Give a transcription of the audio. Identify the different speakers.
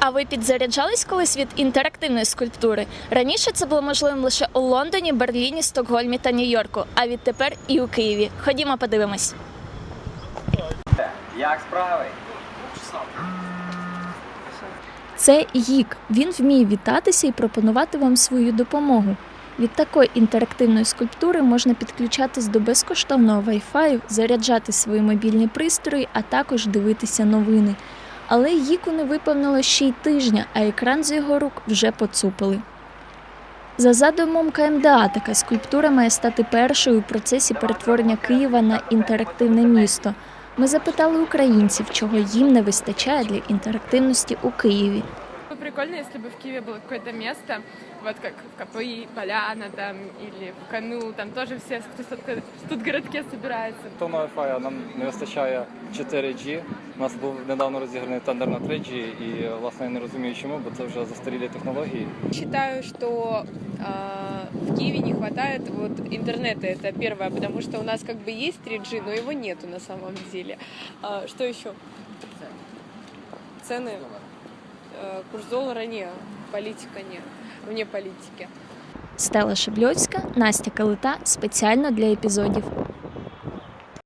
Speaker 1: А ви підзаряджались колись від інтерактивної скульптури? Раніше це було можливим лише у Лондоні, Берліні, Стокгольмі та Нью-Йорку, а відтепер і у Києві. Ходімо, подивимось.
Speaker 2: Як справи?
Speaker 1: Це Гік. Він вміє вітатися і пропонувати вам свою допомогу. Від такої інтерактивної скульптури можна підключатись до безкоштовного Wi-Fi, заряджати свої мобільні пристрої, а також дивитися новини. Але Гіку не виповнило ще й тижня, а екран з його рук вже поцупили. За задумом КМДА, така скульптура має стати першою у процесі перетворення Києва на інтерактивне місто. Ми запитали українців, чого їм не вистачає для інтерактивності у Києві.
Speaker 3: Было бы прикольно, если бы в Киеве было какое-то место, вот как в КПИ, Поляна там, или в Кану, там тоже все в Студ- в Студгородке собираются.
Speaker 4: То на Wi-Fi нам не вистачає 4G. У нас був недавно розіграний тендер на 3G, і власне я не розумію, чому, бо це вже застарілі технології.
Speaker 5: Считаю, что э, в Киеве не хватает вот интернета, это первое, потому что у нас как бы есть 3G, но его нету на самом деле. А, что еще? Цены? Э, курс долара не, политика не, вне политики.
Speaker 1: Стела Шебльоцька, Настя Калита спеціально для епізодів.